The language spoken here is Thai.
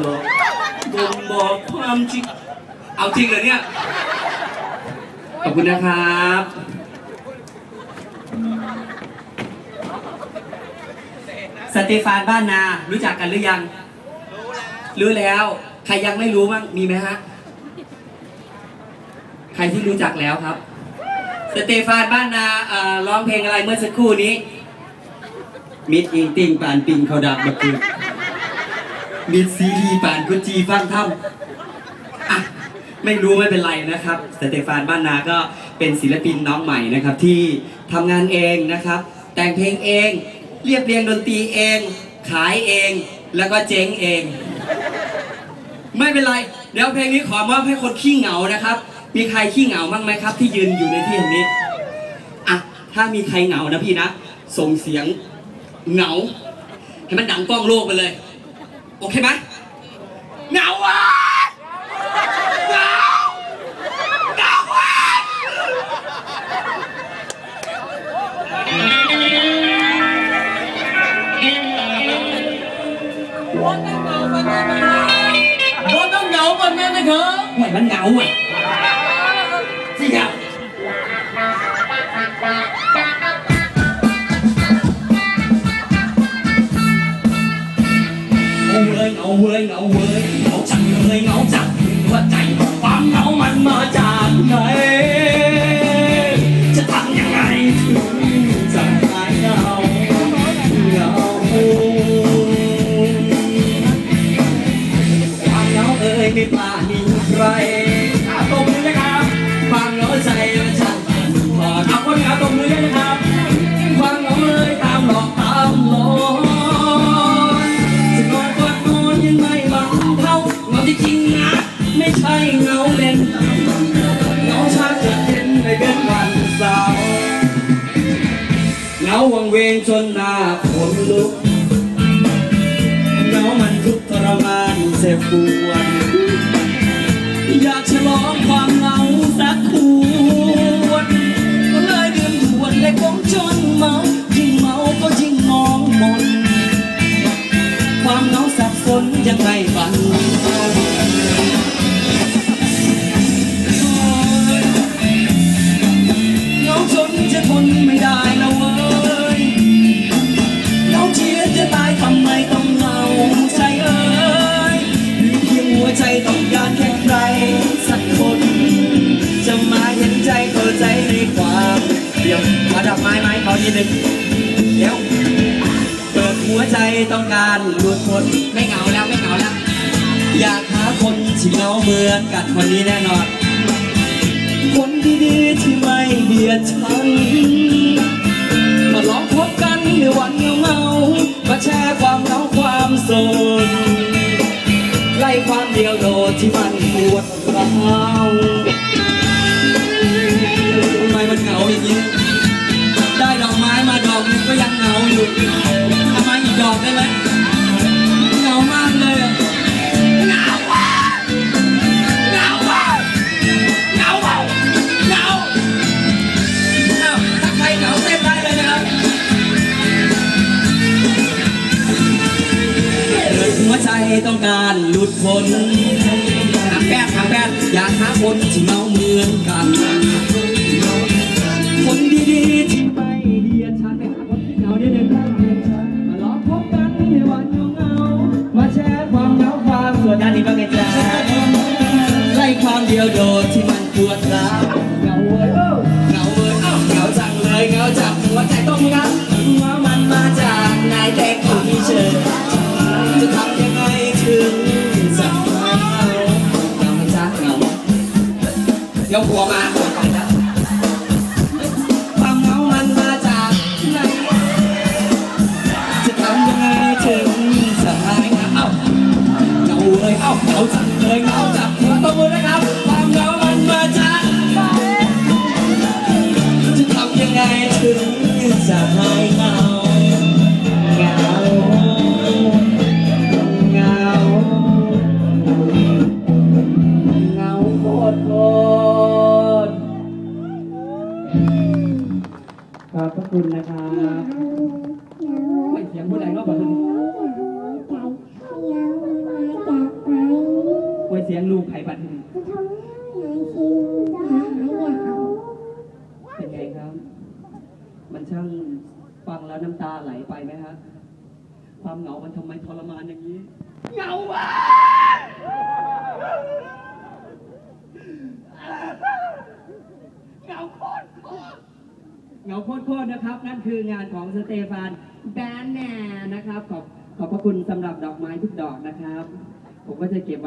ดอกบ่งบอกความจริง เอาจริงเหรอเนี่ย ขอบคุณนะครับ สเตฟานบ้านนา รู้จักกันหรือยัง รู้แล้ว ใครยังไม่รู้บ้าง มีไหมฮะ ใครที่รู้จักแล้วครับ สเตฟานบ้านนาอ่อร้องเพลงอะไรเมื่อสักครู่นี้ มิดอิงติงปานปิงเขาดับบักคือ มิดซีรีปานกุจีฟังทำอะไม่รู้ไม่เป็นไรนะครับสเตฟานบ้านนาก็เป็นศิลปินน้องใหม่นะครับ ที่ทำงานเองนะครับ แต่งเพลงเอง เรียบเรียงดนตรีเอง ขายเองแล้วก็เจ๊งเอง ไม่เป็นไร เดี๋ยวเพลงนี้ขอมอบให้คนขี้เหงานะครับ มีใครขี้เหงาบ้างไหมครับ ที่ยืนอยู่ในที่แห่งนี้อะถ้ามีใครเหงานะพี่นะส่งเสียงเหงาให้มันดังกล้องโลกไปเลย โอเคไหมเหงาอะเหงาเหง ว้ยเหงาเว้ยเหงาเว้ยเหงาจังเลยเหง วังเวงจนหน้าขนลุกเหงามันทุกข์ทรมานเจ็บปวด หนึ่งเดี๋ยวเปิดหัวใจต้องการหลุดพ้นไม่เหงาแล้วไม่เหงาแล้ว อยากหาคนที่เหงาเหมือนกันคนนี้แน่นอน คนดีๆที่ไม่เบียดฉันมาลองพบกันในวันเงาเงาๆมาแชร์ความเหงาความโศกไล่ความเดียวโดดที่มันปวดร้าวทำไมมันเหงาอย่างนี้ กหนึงก็ยังเหงาอยู่ทำไมอีกดอกได้ไหมเหงามากเลยอะเหงาว่ะเหงาว่ะเหงาว่ะเหงาอ้าวถ้าใครเหงาเต้นได้เลยนะครับเกิดหัวใจต้องการหลุดพ้นทางแป๊บทางแป๊บอยากหาคนที่เหงา โดดที่มันปวดร้าวเหงาเว้ยเหงาเว้ยเอ้าเหงาจังเลยเหงาจังหัวใจต้องงับว่ามันมาจากนายแต่คนที่เชิญจะทำยังไงถึงจะหาเหงาเหงาจ้าเหงายกหัวมา ขอบคุณนะครับไม่เสียงผู้ใดก็บอกคุณไว้เสียงลูกไผ่บัตรเป็นไงครับ มันช่างฟังแล้วน้ำตาไหลไปไหมครับความเหงามันทำไมทรมานอย่างนี้ เหงาอะเหงาโคตร เหงาโคตรโคตรนะครับ นั่นคืองานของสเตฟานแบนแนนะครับ ขอบขอบพระคุณสำหรับดอกไม้ทุกดอกนะครับ ผมก็จะเก็บ